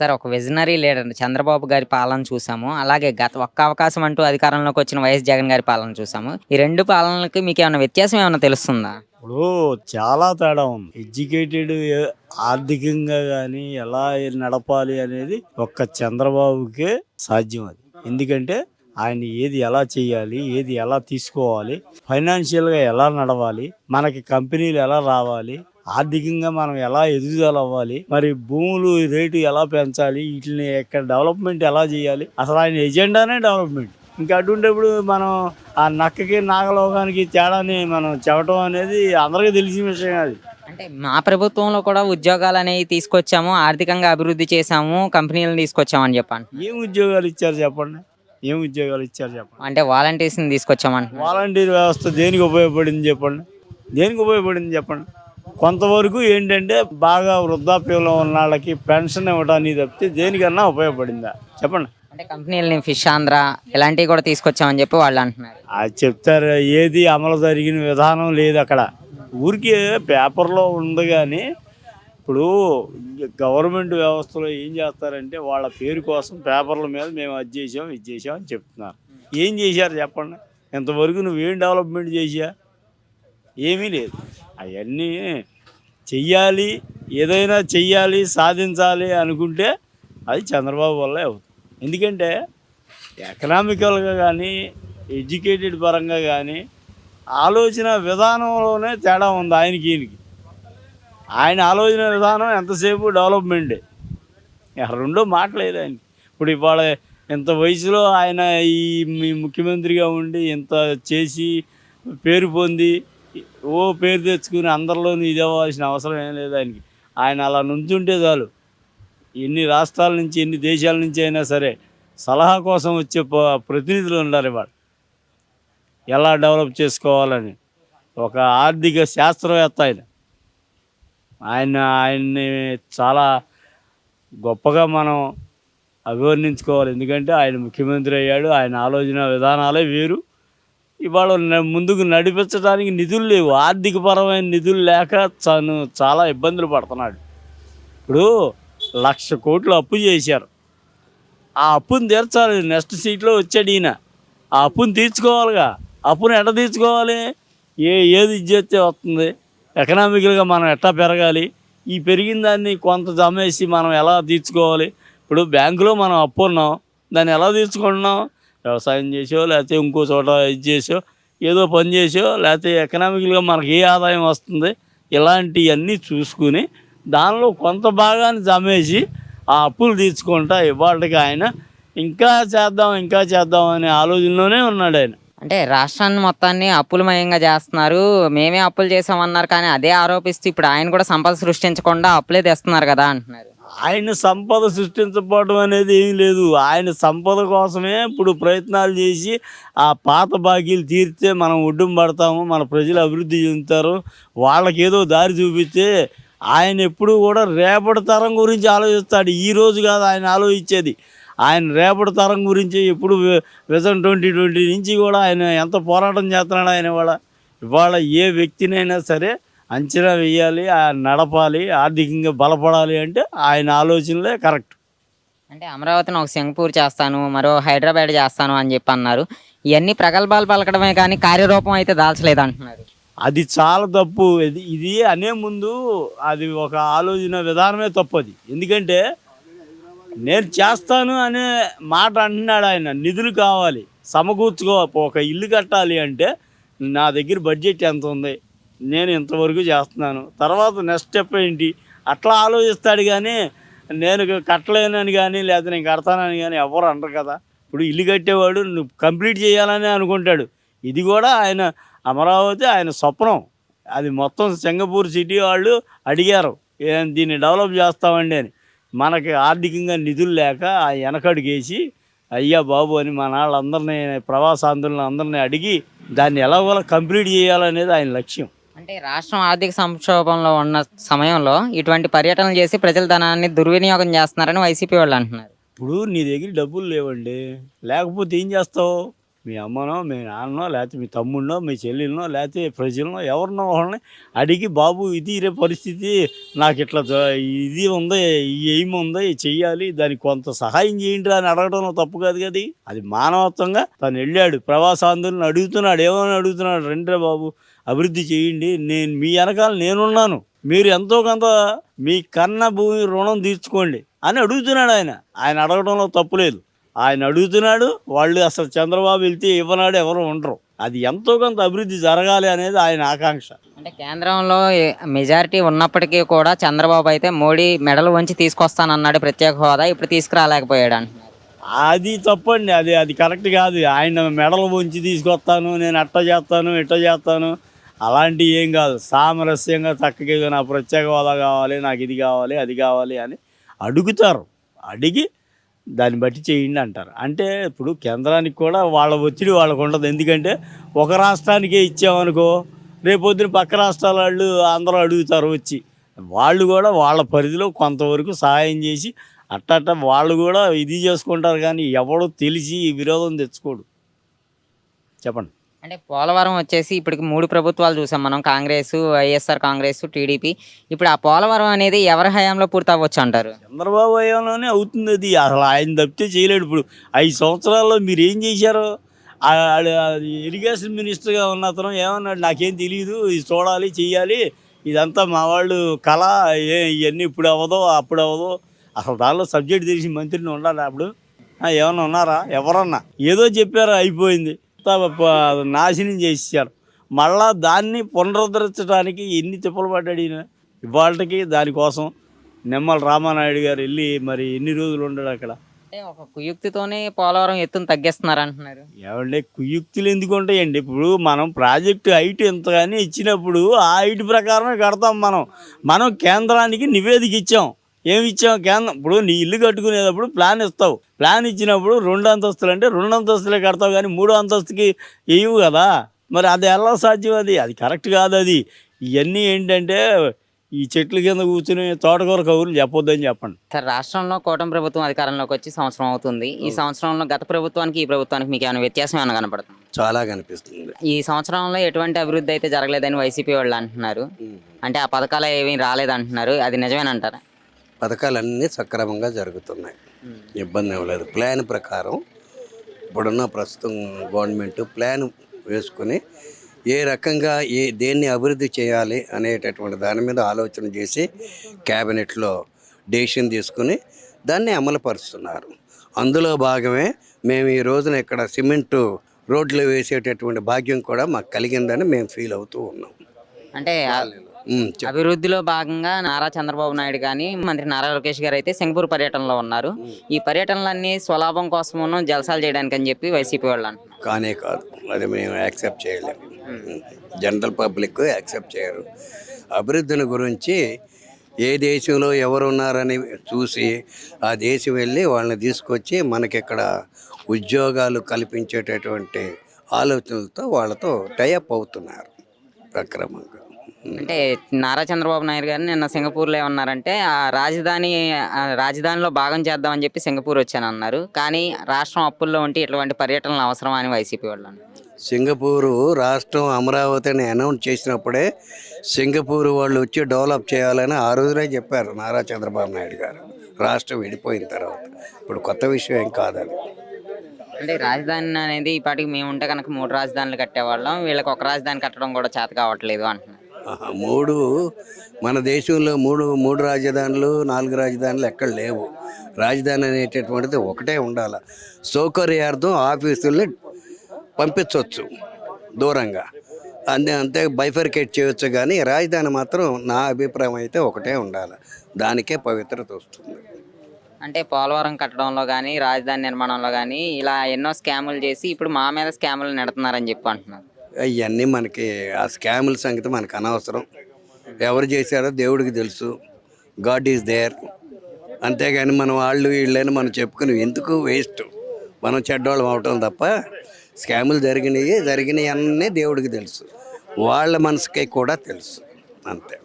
Sir ఒక visionary leader Chandrababu గారి పాలన చూసాము. అలాగే గత ఒక్క అవకాశం అంటూ అధికారంలోకి వచ్చిన వైఎస్ జగన్ గారి పాలన చూసాము. ఈ రెండు పాలనలకి మీకు ఏమైనా వ్యత్యాసం ఏమైనా తెలుస్తుందా? ఇప్పుడు చాలా తేడా ఉంది. ఎడ్యుకేటెడ్ ఆర్థికంగా కానీ ఎలా నడపాలి అనేది ఒక్క చంద్రబాబుకే సాధ్యం అది. ఎందుకంటే ఆయన ఏది ఎలా చేయాలి ఏది ఎలా తీసుకోవాలి ఫైనాన్షియల్గా ఎలా నడవాలి మనకి కంపెనీలు ఎలా రావాలి ఆర్థికంగా మనం ఎలా ఎదుగుదల అవ్వాలి? మరి భూములు రేటు ఎలా పెంచాలి? వీటిని ఎక్కడ డెవలప్మెంట్ ఎలా చేయాలి? అసలు ఆయన ఎజెండానే డెవలప్మెంట్. ఇంకా అటువంటిప్పుడు మనం ఆ నక్కకి నాగలోకానికి తేడాని మనం చెప్పడం అనేది అందరికీ తెలిసిన విషయం అది. అంటే మా ప్రభుత్వంలో కూడా ఉద్యోగాలు అనేవి తీసుకొచ్చాము ఆర్థికంగా అభివృద్ధి చేశాము కంపెనీలను తీసుకొచ్చాము అని చెప్పాను ఏం ఉద్యోగాలు ఇచ్చారు చెప్పండి? ఏం ఉద్యోగాలు ఇచ్చారు చెప్పండి? అంటే వాలంటీర్స్ని తీసుకొచ్చామంటున్నారు. వాలంటీర్ వ్యవస్థ దేనికి ఉపయోగపడింది చెప్పండి? దేనికి ఉపయోగపడింది చెప్పండి? కొంతవరకు ఏంటంటే బాగా వృద్ధాప్యంలో ఉన్న వాళ్ళకి పెన్షన్ ఇవ్వడానికి తప్పితే దేనికన్నా ఉపయోగపడిందా? చెప్పండి. అంటే కంపెనీలని ఫిష్ ఆంధ్ర ఇలాంటివి కూడా తీసుకొచ్చామని చెప్పి వాళ్ళు అంటున్నారు. అది చెప్తారు ఏది అమలు జరిగిన విధానం లేదు అక్కడ. ఊరికే పేపర్లో ఉంది కానీ ఇప్పుడు గవర్నమెంట్ వ్యవస్థలో ఏం చేస్తారంటే వాళ్ళ పేరు కోసం పేపర్ల మీద మేము అది చేసాం ఇది చేసాం అని చెప్తున్నారు. ఏం చేశారు చెప్పండి? ఇంతవరకు నువ్వేం డెవలప్మెంట్ చేసా ఏమీ లేదు. అవన్నీ చెయ్యాలి ఏదైనా చెయ్యాలి సాధించాలి అనుకుంటే అది చంద్రబాబు వల్లే అవుతుంది. ఎందుకంటే ఎకనామికల్గా కానీ ఎడ్యుకేటెడ్ పరంగా కానీ ఆలోచన విధానంలోనే తేడా ఉంది ఆయనకి ఈయనకి. ఆయన ఆలోచన విధానం ఎంతసేపు డెవలప్మెంటే. రెండో మాటలేదు ఆయన ఇప్పుడు ఇవాళ ఇంత వయసులో ఆయన ఈ ముఖ్యమంత్రిగా ఉండి ఇంత చేసి పేరు పొంది ఓ పేరు తెచ్చుకుని అందరిలోనూ ఇది అవ్వాల్సిన అవసరం ఏం లేదు ఆయనకి. ఆయన అలా నుంచుంటే చాలు. ఎన్ని రాష్ట్రాల నుంచి ఎన్ని దేశాల నుంచి అయినా సరే సలహా కోసం వచ్చే ప్రతినిధులు ఉండాలి వాడు. ఎలా డెవలప్ చేసుకోవాలని. ఒక ఆర్థిక శాస్త్రవేత్త ఆయన. ఆయన ఆయన్ని చాలా గొప్పగా మనం అభివర్ణించుకోవాలి. ఎందుకంటే ఆయన ముఖ్యమంత్రి అయ్యాడు. ఆయన ఆలోచన విధానాలే వేరు. ఇవాళ ముందుకు నడిపించడానికి నిధులు లేవు. ఆర్థికపరమైన నిధులు లేక తను చాలా ఇబ్బందులు పడుతున్నాడు. ఇప్పుడు లక్ష కోట్లు అప్పు చేశారు. ఆ అప్పును తీర్చాలి. నెక్స్ట్ సీట్లో వచ్చాడు ఈయన. ఆ అప్పును తీర్చుకోవాలిగా. అప్పును ఎట తీర్చుకోవాలి? ఏ ఏది ఇచ్చేస్తే వస్తుంది? ఎకనామికల్గా మనం ఎట్లా పెరగాలి? ఈ పెరిగిన దాన్ని కొంత జమేసి మనం ఎలా తీర్చుకోవాలి? ఇప్పుడు బ్యాంకులో మనం అప్పు ఉన్నాం దాన్ని ఎలా తీర్చుకుంటున్నాం? వ్యవసాయం చేసో లేకపోతే ఇంకో చోట ఇది చేసో ఏదో పని చేసో లేకపోతే ఎకనామికల్గా మనకి ఏ ఆదాయం వస్తుంది ఇలాంటివన్నీ చూసుకుని దానిలో కొంత భాగాన్ని జమేసి ఆ అప్పులు తీర్చుకుంటా ఇవాళకి ఆయన ఇంకా చేద్దాం ఇంకా చేద్దాం అనే ఆలోచనలోనే ఉన్నాడు ఆయన. అంటే రాష్ట్రాన్ని మొత్తాన్ని అప్పులమయంగా చేస్తున్నారు. మేమే అప్పులు చేసామన్నారు కానీ అదే ఆరోపిస్తూ ఇప్పుడు ఆయన కూడా సంపద సృష్టించకుండా అప్పులే తెస్తున్నారు కదా అంటున్నారు. ఆయన సంపద సృష్టించకపోవడం అనేది ఏమీ లేదు. ఆయన సంపద కోసమే ఇప్పుడు ప్రయత్నాలు చేసి ఆ పాత బాకీలు తీరితే మనం ఒడ్డుం పడతాము మన ప్రజలు అభివృద్ధి చెందుతారు. వాళ్ళకి ఏదో దారి చూపిస్తే ఆయన ఎప్పుడు కూడా రేపటి తరం గురించి ఆలోచిస్తాడు. ఈ రోజు కాదు ఆయన ఆలోచించేది. ఆయన రేపటి తరం గురించి ఎప్పుడు వి- విజన్ ట్వంటీ ట్వంటీ నుంచి కూడా ఆయన ఎంత పోరాటం చేస్తున్నాడు ఆయన ఇవాళ ఇవాళ ఏ వ్యక్తినైనా సరే అంచనా వేయాలి ఆ నడపాలి ఆర్థికంగా బలపడాలి అంటే ఆయన ఆలోచనలే కరెక్ట్. అంటే అమరావతిని ఒక సింగపూర్ చేస్తాను మరో హైదరాబాద్ చేస్తాను అని చెప్పి అన్నారు. ఇవన్నీ ప్రగల్భాలు పలకడమే కానీ కార్యరూపం అయితే దాల్చలేదు అంటున్నారు. అది చాలా తప్పు. ఇది ఇది అనే ముందు అది ఒక ఆలోచన విధానమే తప్పు అది ఎందుకంటే నేను చేస్తాను అనే మాట అంటున్నాడు ఆయన. నిధులు కావాలి సమకూర్చుకో ఒక ఇల్లు కట్టాలి అంటే నా దగ్గర బడ్జెట్ ఎంత ఉంది? నేను ఇంతవరకు చేస్తున్నాను. తర్వాత నెక్స్ట్ స్టెప్ ఏంటి? అట్లా ఆలోచిస్తాడు కానీ నేను కట్టలేనని కానీ లేకపోతే నేను కడతానని కానీ ఎవరు అంటారు కదా. ఇప్పుడు ఇల్లు కట్టేవాడు నువ్వు కంప్లీట్ చేయాలని అనుకుంటాడు. ఇది కూడా ఆయన అమరావతి ఆయన స్వప్నం. అది మొత్తం సింగపూర్ సిటీ వాళ్ళు అడిగారు "ఏం దీన్ని డెవలప్ చేస్తామండి అని. మనకి ఆర్థికంగా నిధులు లేక ఆ వెనకడుగేసి అయ్యా బాబు అని మన వాళ్ళందరినీ ప్రవాసాంధ్రులను అందరినీ అడిగి దాన్ని ఎలాగోలా కంప్లీట్ చేయాలనేది ఆయన లక్ష్యం. అంటే రాష్ట్రం ఆర్థిక సంక్షోభంలో ఉన్న సమయంలో ఇటువంటి పర్యటనలు చేసి ప్రజల ధనాన్ని దుర్వినియోగం చేస్తున్నారని వైసీపీ వాళ్ళు అంటున్నారు. ఇప్పుడు నీ దగ్గర డబ్బులు లేవండి. లేకపోతే ఏం చేస్తావు? మీ అమ్మనో మీ నాన్ననో లేకపోతే మీ తమ్ముడినో మీ చెల్లినో లేకపోతే ప్రజలనో ఎవరినో వాళ్ళని అడిగి బాబు ఇది రే పరిస్థితి. నాకు ఇట్లా ఇది ఉందో ఏం ఉందో ఇది చెయ్యాలి. దానికి కొంత సహాయం చేయండి అని అడగడంలో తప్పు కాదు కదా. అది మానవత్వంగా తను వెళ్ళాడు. ప్రవాస ఆందోళన అడుగుతున్నాడు. ఏమని అడుగుతున్నాడు? రండి బాబు. అభివృద్ధి చేయండి. నేను మీ వెనకాల నేనున్నాను. మీరు ఎంతో కొంత మీ కన్న భూమి రుణం తీర్చుకోండి అని అడుగుతున్నాడు ఆయన. ఆయన అడగడంలో తప్పులేదు ఆయన అడుగుతున్నాడు వాళ్ళు అసలు చంద్రబాబు వెళ్తే ఇవ్వనాడు ఎవరు ఉండరు. అది ఎంతో కొంత అభివృద్ధి జరగాలి అనేది ఆయన ఆకాంక్ష. అంటే కేంద్రంలో మెజారిటీ ఉన్నప్పటికీ కూడా చంద్రబాబు అయితే మోడీ మెడలు వంచి తీసుకొస్తానన్నాడు ప్రత్యేక హోదా ఇప్పుడు తీసుకురాలేకపోయాడు అంటున్నారు. అది తప్పండి. అది అది కరెక్ట్ కాదు. ఆయన మెడలు ఉంచి తీసుకొస్తాను నేను అట్ట చేస్తాను ఇట్ట చేస్తాను అలాంటివి ఏం కాదు. సామరస్యంగా చక్కగా నా ప్రత్యేక హోదా కావాలి నాకు ఇది కావాలి అది కావాలి అని అడుగుతారు. అడిగి దాన్ని బట్టి చేయండి అంటారు. అంటే ఇప్పుడు కేంద్రానికి కూడా వాళ్ళ ఒత్తిడి వాళ్ళకు ఉండదు. ఎందుకంటే ఒక రాష్ట్రానికే ఇచ్చామనుకో రేపొద్దున పక్క రాష్ట్రాల వాళ్ళు అందరూ అడుగుతారు వచ్చి. వాళ్ళు కూడా వాళ్ళ పరిధిలో కొంతవరకు సహాయం చేసి అట్టట్ట వాళ్ళు కూడా ఇది చేసుకుంటారు కానీ ఎవడో తెలిసి విరోధం తెచ్చుకోడు. చెప్పండి. అంటే పోలవరం వచ్చేసి ఇప్పటికి మూడు ప్రభుత్వాలు చూసాం మనం. Congress YSR Congress TDP. ఇప్పుడు ఆ పోలవరం అనేది ఎవరి హయాంలో పూర్తి అవ్వచ్చు అంటారు? చంద్రబాబు హయాంలోనే అవుతుంది అది. అసలు ఆయన తప్పితే చేయలేడు ఇప్పుడు. ఐదు సంవత్సరాల్లో మీరు ఏం చేశారు? ఇరిగేషన్ మినిస్టర్గా ఉన్న అతను ఏమన్నాడు? నాకేం తెలియదు ఇది చూడాలి చేయాలి ఇదంతా మా వాళ్ళు కళ. ఏ ఇవన్నీ ఇప్పుడు అవ్వదో అప్పుడు అవ్వదో. అసలు దానిలో సబ్జెక్ట్ తెలిసి మంత్రిని ఉండాలి అప్పుడు? ఏమన్నా ఉన్నారా? ఎవరన్నా? ఏదో చెప్పారా అయిపోయింది. నాశనం చేసేసారు మళ్ళా దాన్ని పునరుద్ధరించడానికి ఎన్ని తిప్పలు పడ్డాడు ఈయన? ఇవాళకి దానికోసం నిమ్మల రామానాయుడు గారు వెళ్ళి మరి ఎన్ని రోజులు ఉండడు అక్కడ? ఒక కుయుక్తితోనే పోలవరం ఎత్తును తగ్గిస్తున్నారు అంటున్నారు. ఏమంటే కుయుక్తులు ఎందుకు ఉంటాయండి? ఇప్పుడు మనం ప్రాజెక్టు హైట్ ఎంతగానే ఇచ్చినప్పుడు ఆ హైట్ ప్రకారమే కడతాం మనం. మనం కేంద్రానికి నివేదిక ఇచ్చాం. ఏమి ఇచ్చాం కేంద్రం ఇప్పుడు నీ ఇల్లు కట్టుకునేటప్పుడు ప్లాన్ ఇస్తావు. ప్లాన్ ఇచ్చినప్పుడు రెండు అంతస్తులు అంటే రెండు అంతస్తులే కడతావు కానీ మూడో అంతస్తుకి వేయవు కదా. మరి అది ఎలా సాధ్యం అది? అది కరెక్ట్ కాదు అది. ఇవన్నీ ఏంటంటే ఈ చెట్ల కింద కూర్చుని తోటకూర కబుర్లు చెప్పొద్దని చెప్పండి. సార్ రాష్ట్రంలో కూటమి ప్రభుత్వం అధికారంలోకి వచ్చి సంవత్సరం అవుతుంది. ఈ సంవత్సరంలో గత ప్రభుత్వానికి ఈ ప్రభుత్వానికి మీకు ఏమైనా వ్యత్యాసం ఏమైనా కనపడుతుంది? చాలా కనిపిస్తుంది. ఈ సంవత్సరంలో ఎటువంటి అభివృద్ధి అయితే జరగలేదని వైసీపీ వాళ్ళు అంటున్నారు. అంటే ఆ పథకాలు ఏమీ రాలేదంటున్నారు. అది నిజమేనంటారా? పథకాలన్నీ సక్రమంగా జరుగుతున్నాయి. ఇబ్బంది ఏం లేదు. ప్లాన్ ప్రకారం ఇప్పుడున్న ప్రస్తుతం గవర్నమెంట్ ప్లాన్ వేసుకుని ఏ రకంగా ఏ దేన్ని అభివృద్ధి చేయాలి అనేటటువంటి దాని మీద ఆలోచన చేసి క్యాబినెట్లో డెసిషన్ తీసుకుని దాన్ని అమలుపరుస్తున్నారు. అందులో భాగమే మేము ఈ రోజున ఇక్కడ సిమెంటు రోడ్లు వేసేటటువంటి భాగ్యం కూడా మాకు కలిగిందని మేము ఫీల్ అవుతూ ఉన్నాం. అంటే. అభివృద్ధిలో భాగంగా నారా చంద్రబాబు నాయుడు కానీ మంత్రి నారా లోకేష్ గారు అయితే సింగపూర్ పర్యటనలో ఉన్నారు. ఈ పర్యటనలన్నీ స్వలాభం కోసమును జలసాలు చేయడానికి అని చెప్పి వైసీపీ వాళ్ళు అంటున్నారు. కానే కాదు. అది మేము యాక్సెప్ట్ చేయలేము జనరల్ పబ్లిక్ యాక్సెప్ట్ చేయరు. అభివృద్ధిని గురించి ఏ దేశంలో ఎవరు ఉన్నారని చూసి ఆ దేశం వెళ్ళి వాళ్ళని తీసుకొచ్చి మనకి ఇక్కడ ఉద్యోగాలు కల్పించేటటువంటి ఆలోచనలతో వాళ్ళతో టైఅప్ అవుతున్నారు. సక్రమంగా అంటే నారా చంద్రబాబు నాయుడు గారు నిన్న సింగపూర్లో ఏమన్నారంటే ఆ రాజధాని రాజధానిలో భాగం చేద్దామని చెప్పి సింగపూర్ వచ్చానన్నారు. కానీ రాష్ట్రం అప్పుల్లో ఉంటే ఇటువంటి పర్యటనలు అవసరం అని వైసీపీ వాళ్ళు అన్నారు. సింగపూరు రాష్ట్రం అమరావతిని అనౌన్స్ చేసినప్పుడే సింగపూర్ వాళ్ళు వచ్చి డెవలప్ చేయాలని ఆ రోజునే చెప్పారు నారా చంద్రబాబు నాయుడు గారు. రాష్ట్రం విడిపోయిన తర్వాత. ఇప్పుడు కొత్త విషయం ఏం కాదు అంటే రాజధాని అనేది ఇప్పటికి మేము ఉంటే కనుక మూడు రాజధానులు కట్టేవాళ్ళం. వీళ్ళకి ఒక రాజధాని కట్టడం కూడా చేత కావట్లేదు అంటున్నారు. మూడు మన దేశంలో మూడు మూడు రాజధానులు నాలుగు రాజధానులు ఎక్కడ లేవు. రాజధాని అనేటటువంటిది ఒకటే ఉండాలి. సౌకర్యార్థం ఆఫీసుల్ని పంపించవచ్చు దూరంగా. అంతే అంతే బైఫర్కేట్ చేయొచ్చు కానీ రాజధాని మాత్రం నా అభిప్రాయం అయితే ఒకటే ఉండాలి. దానికే పవిత్రత వస్తుంది. అంటే పోలవరం కట్టడంలో కానీ రాజధాని నిర్మాణంలో కానీ ఇలా ఎన్నో స్కాములు చేసి ఇప్పుడు మా మీద స్కాములు నెడుతున్నారని చెప్పి అంటున్నారు. అవన్నీ మనకి ఆ స్కాముల సంగతి మనకు అనవసరం. ఎవరు చేశారో దేవుడికి తెలుసు. God is there. అంతేగాని మనం వాళ్ళు వీళ్ళని మనం చెప్పుకుని ఎందుకు వేస్ట్? మనం చెడ్డవాళ్ళం అవటం తప్ప స్కాములు జరిగినాయి జరిగినాయి అన్నీ దేవుడికి తెలుసు. వాళ్ళ మనసుకి కూడా తెలుసు. అంతే.